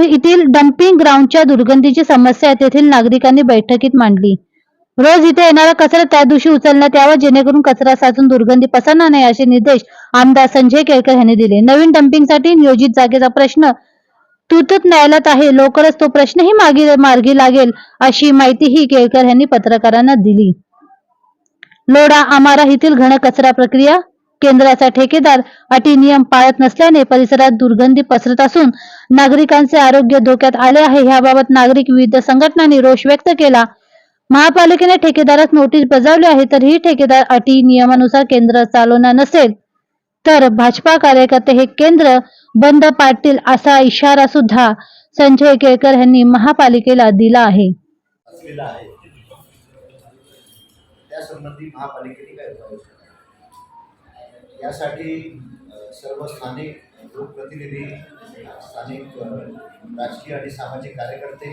येथील डम्पिंग ग्राउंडच्या दुर्गंधीची समस्या तेथील नागरिकांनी बैठकीत मांडली. रोज इथे येणारा कचरा त्या दिवशी उचलण्यात यावा जेणेकरून कचरा साचून दुर्गंधी पसरणार नाही असे निर्देश आमदार संजय केळकर यांनी दिले. नवीन डम्पिंगसाठी नियोजित जागेचा प्रश्न तुर्तुत न्यायालयात आहे. लवकरच तो प्रश्नही मार्गी मार्गी लागेल अशी माहितीही केळकर यांनी पत्रकारांना दिली. लोडा आमारा येथील घन कचरा प्रक्रिया केंद्राचा ठेकेदार अटी नियम पाळत नसल्याने परिसरात दुर्गंधी पसरत असून नागरिकांचे आरोग्य धोक्यात आले आहे. याबाबत नागरिक विविध संघटनांनी रोष व्यक्त केला. महापालिकेने ठेकेदारास नोटीस बजावली आहे तरीही ठेकेदार अटी नियमानुसार केंद्र चालवणार नसेल. तर भाजपा कार्यकर्ते हे केंद्र बंद पाडतील असा इशारा सुद्धा संजय केळकर यांनी महापालिकेला दिला आहे. त्यासंबंधी महापालिकेने काय यासाठी सर्व स्थानिक लोकप्रतिनिधी स्थानिक राजकीय आणि सामाजिक कार्यकर्ते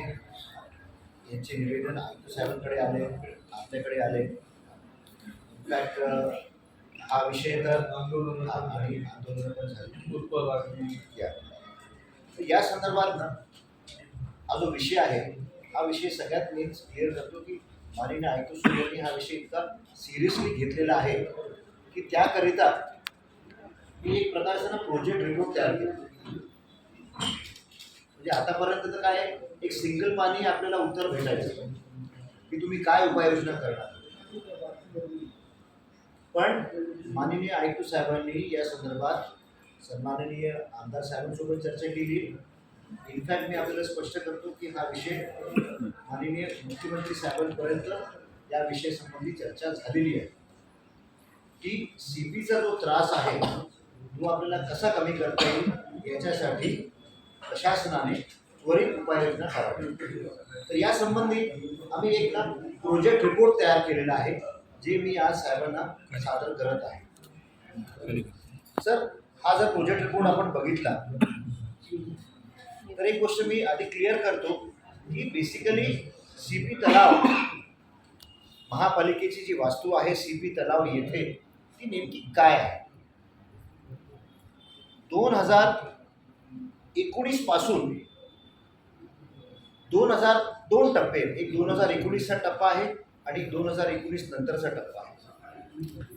यांचे निवेदन आयुक्त साहेबांकडे आले आपल्याकडे आले. इनफॅक्ट हा विषय तर आंदोलन आणि आंदोलन पण झाली. या. संदर्भात ना हा जो विषय आहे हा विषय सगळ्यात मेन क्लिअर करतो की माननीय आयुक्त सुरेंनी हा विषय इतका सिरियसली घेतलेला आहे की त्याकरिता मी एक प्रकारचा ना प्रोजेक्ट रिपोर्ट तयार केला. म्हणजे आतापर्यंत तर काय एक सिंगल पाणी आपल्याला उत्तर भेटायचं. की तुम्ही काय उपाययोजना करणार? पण माननीय आयुक्त साहेबांनी या संदर्भात सन्माननीय आमदार साहेबांसोबत चर्चा केली. इनफॅक्ट मी आपल्याला स्पष्ट करतो की हा विषय माननीय मुख्यमंत्री साहेबांपर्यंत या विषयासंबंधी चर्चा झालेली आहे. की सी पीचा जो त्रास आहे तो आपल्याला कसा कमी करता येईल याच्यासाठी प्रशासनाने त्वरित उपाययोजना करावी. तर या संबंधी आम्ही एक ना प्रोजेक्ट रिपोर्ट तयार केलेला आहे जे मी आज साहेबांना सादर करत आहे. सर हा जर प्रोजेक्ट रिपोर्ट आपण बघितला तर एक गोष्ट मी आधी क्लिअर करतो की बेसिकली सी पी तलाव महापालिकेची जी वास्तू आहे सी पी तलाव येथे ती नेमकी काय आहे? दोन हजार एकोणीसपासून दोन हजार दोन टप्पे एक दोन हजार एकोणीसचा टप्पा आहे आणि दोन हजार एकोणीस नंतरचा टप्पा आहे.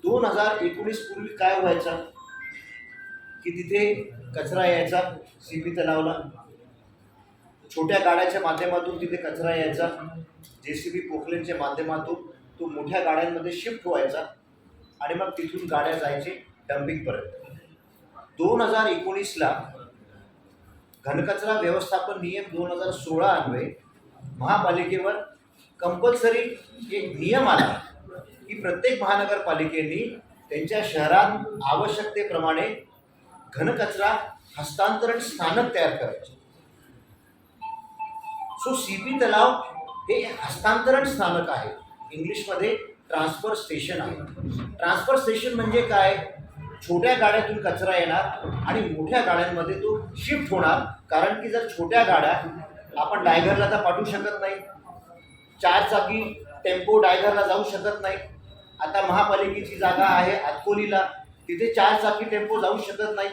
दोन हजार एकोणीस पूर्वी काय व्हायचा? की तिथे कचरा यायचा सीपी तलावला. छोट्या गाड्याच्या माध्यमातून तिथे कचरा यायचा जे सी बी पोखलेनच्या माध्यमातून तो मोठ्या गाड्यांमध्ये शिफ्ट व्हायचा आणि मग तिथून गाड्या जायचे डम्पिंगपर्यंत. दोन हजार एकोणीसला घनकचरा व्यवस्थापन नियम दोन हजार सोळा अन्वये महापालिकेवर कंपल्सरी एक नियम आला की प्रत्येक महानगरपालिकेने त्यांच्या शहरात आवश्यकतेप्रमाणे घनकचरा हस्तांतरण स्थानक तयार करायचे. सो सी पी तलाव हे हस्तांतरण स्थानक आहे. इंग्लिशमध्ये ट्रान्सफर स्टेशन आहे. ट्रान्सफर स्टेशन म्हणजे काय? छोट्या गाड्यातून कचरा येणार आणि मोठ्या गाड्यांमध्ये तो शिफ्ट होणार. कारण की जर छोट्या गाड्या आपण डायघरला तर पाठवू शकत नाही. चार चाकी टेम्पो डायघरला जाऊ शकत नाही. आता महापालिकेची जागा आहे आतकोलीला तिथे चार चाकी टेम्पो जाऊ शकत नाही.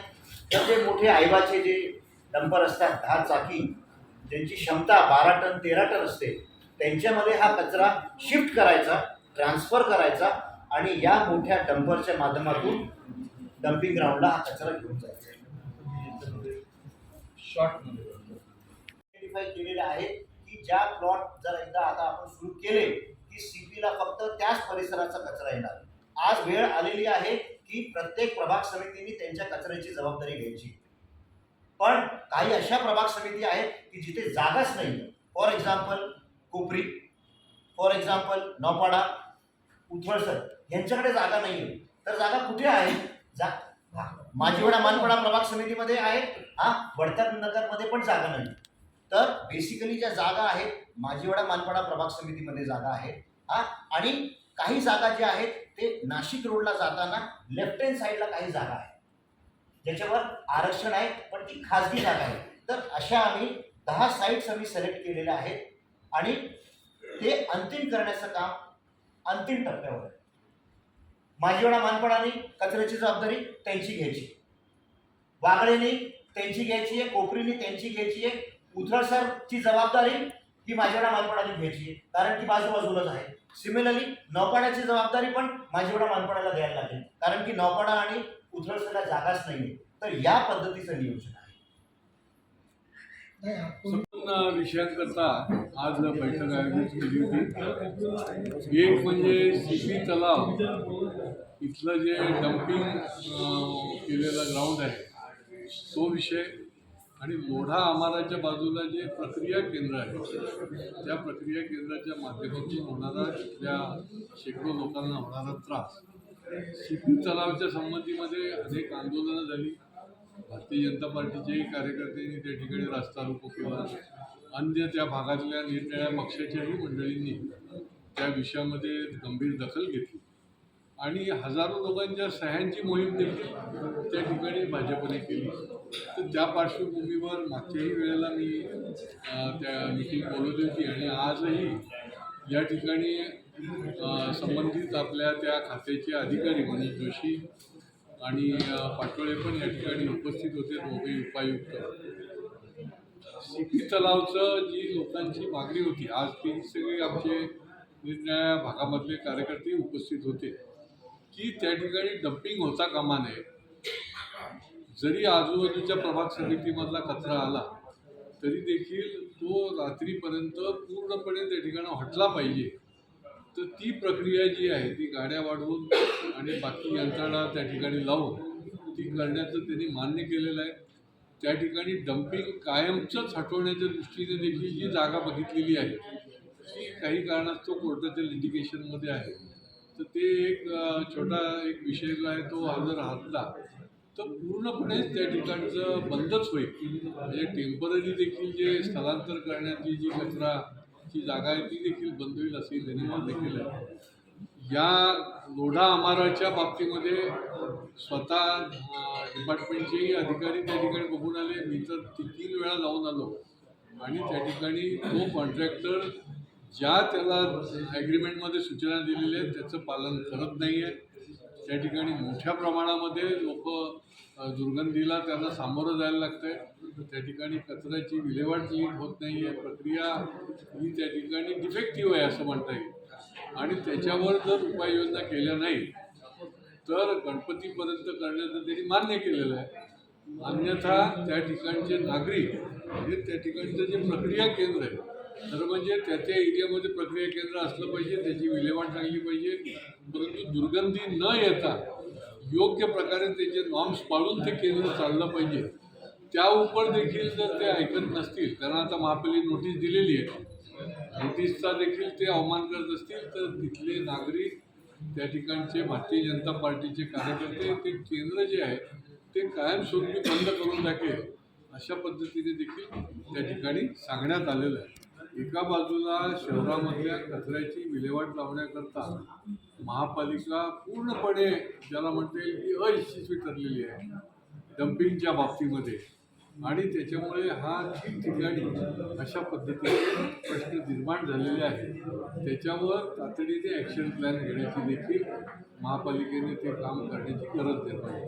तर जे मोठे आयबाचे जे डंपर असतात दहा चाकी ज्यांची क्षमता बारा टन तेरा टन असते त्यांच्यामध्ये हा कचरा शिफ्ट करायचा ट्रान्सफर करायचा आणि या मोठ्या डंपरच्या माध्यमातून डम्पिंग ग्राउंडला हा कचरा घेऊन जायचा. आयडेंटिफाय केलेले आहे की ज्या प्लॉट जर एकदा आता आपण सुरू केले की सीपीला फक्त त्याच परिसराचा कचरा येणार. आज वेळ आलेली आहे की प्रत्येक प्रभाग समितीने त्यांच्या कचऱ्याची जबाबदारी घ्यायची. पण काही अशा प्रभाग समिती आहेत की जिथे जागाच नाही. For example Kopri for example Naupada Uthalsar यांच्याकडे जागा नाही आहे तर जागा कुठे आहे? जा. हा, माझीवडा मानपडा प्रभाग समितीमध्ये आहे. हा वडतर नगरमध्ये पण जागा नाही. तर बेसिकली ज्या जागा आहेत माझीवडा मानपडा प्रभाग समितीमध्ये जागा आहे. हा आणि काही जागा ज्या आहेत ते नाशिक रोडला जाताना लेफ्ट हँड साईडला काही जागा आहे ज्याच्यावर आरक्षण आहे पण ती खाजगी जागा आहे. तर अशा आम्ही दहा साईट्स आम्ही सिलेक्ट केलेल्या आहेत. आणि ते अंतिम करण्याचं काम अंतिम टप्प्यावर आहे. माझीवडा मानपणाने कचऱ्याची जबाबदारी त्यांची घ्यायची. वागळेने त्यांची घ्यायची आहे कोपरीने त्यांची घ्यायची आहे उथळसरची जबाबदारी ही माझ्यावडा मानपणाने घ्यायची आहे. कारण की बाजूबाजूलाच आहे. सिमिलरली नौपाड्याची जबाबदारी पण माझ्याकडे मानपणाला द्यायला लागेल. कारण की नौपाडा आणि उथळसरला जागाच नाही तर या पद्धतीचं नियोजन आहे. दोन विषयांकरता आज बैठक आयोजित केली होती. एक म्हणजे सीपी तलाव. इथलं जे डम्पिंग केलेलं ग्राउंड आहे तो विषय आणि लोढा आमाराच्या बाजूला जे प्रक्रिया केंद्र आहे त्या प्रक्रिया केंद्राच्या माध्यमातून होणारा इथल्या शेकडो लोकांना होणारा त्रास. सीपी तलावच्या संबंधीमध्ये अनेक आंदोलनं झाली. भारतीय जनता पार्टीच्याही कार्यकर्त्यांनी त्या ठिकाणी रास्ता रोको किंवा अन्य त्या भागातल्या निरनिळ्या पक्षाच्याही मंडळींनी त्या विषयामध्ये गंभीर दखल घेतली. आणि हजारो लोकांच्या सह्यांची मोहीम देखील त्या ठिकाणी भाजपने केली. तर त्या पार्श्वभूमीवर मागच्याही वेळेला मी त्या मिटिंग बोलवली होती आणि आजही या ठिकाणी संबंधित आपल्या त्या खात्याचे अधिकारी मनोज जोशी आणि पाटोळे पण या ठिकाणी उपस्थित होते दोघे उपायुक्त. सिटी तलावचं जी लोकांची मागणी होती आज ती सगळे आमचे निरनिळ्या भागामधले कार्यकर्ते उपस्थित होते. की त्या ठिकाणी डम्पिंग होता कामा नये. जरी आजूबाजूच्या प्रभाग समितीमधला कचरा आला तरी देखील तो रात्रीपर्यंत पूर्णपणे त्या ठिकाणी हटला पाहिजे. तर ती प्रक्रिया जी आहे ती गाड्या वाढवून आणि बाकी यंत्रणा त्या ठिकाणी लावून ती करण्याचं त्यांनी मान्य केलेलं आहे. त्या ठिकाणी डम्पिंग कायमचंच हटवण्याच्या दृष्टीने देखील जी जागा बघितलेली आहे ती काही कारणास्तव कोर्टाच्या लिटिगेशनमध्ये आहे. तर ते एक छोटा एक विषय जो आहे तो जर हटला तर पूर्णपणे त्या ठिकाणचं बंदच होईल. म्हणजे टेंपररी देखील जे स्थलांतर करण्याची जी कचरा कचराची जागा आहे ती देखील बंद होईल असंही धन्यवाद देखील आहे. या लोढा आमाराच्या बाबतीमध्ये स्वतः डिपार्टमेंटचेही अधिकारी त्या ठिकाणी बघून आले. मी तर ती- तीन वेळा जाऊन आलो. आणि त्या ठिकाणी तो कॉन्ट्रॅक्टर ज्या त्याला ॲग्रीमेंटमध्ये सूचना दिलेल्या आहेत त्याचं पालन करत नाही आहे त्या ठिकाणी मोठ्या प्रमाणामध्ये लोक दुर्गंधीला त्यांना सामोरं जायला लागतं आहे त्या ठिकाणी कचऱ्याची विल्हेवाट नीट होत नाही आहे प्रक्रिया ही त्या ठिकाणी डिफेक्टिव्ह आहे असं म्हणता येईल. आणि त्याच्यावर जर उपाययोजना केल्या नाही तर गणपतीपर्यंत करण्याचं त्यांनी मान्य केलेलं आहे. अन्यथा त्या ठिकाणचे नागरिक म्हणजे त्या ठिकाणचं जे प्रक्रिया केंद्र आहे तर म्हणजे त्या त्या एरियामध्ये प्रक्रिया केंद्र असलं पाहिजे त्याची विल्हेवाट चांगली पाहिजे. परंतु दुर्गंधी न येता योग्य प्रकारे त्याचे नॉर्म्स पाळून ते केंद्र चाललं पाहिजे. त्या उपर देखील जर ते ऐकत नसतील कारण आता महापाली नोटीस दिलेली आहे. नोटीसचा देखील ते अवमान करत असतील तर तिथले नागरिक त्या ठिकाणचे भारतीय जनता पार्टीचे कार्यकर्ते ते केंद्र जे आहे ते कायमस्वरूपी बंद करून टाकेल अशा पद्धतीने देखील त्या ठिकाणी सांगण्यात आलेलं आहे. एका बाजूला शहरामधल्या कचऱ्याची विल्हेवाट लावण्याकरता महापालिका पूर्णपणे ज्याला म्हणता येईल की अयशस्वी ठरलेली आहे. डम्पिंगच्या बाबतीमध्ये. आणि त्याच्यामुळे हा ठिकठिकाणी अशा पद्धतीने प्रश्न निर्माण झालेले आहेत. त्याच्यावर तातडीने ॲक्शन प्लॅन घेण्याची देखील महापालिकेने ते काम करण्याची गरज निर्माण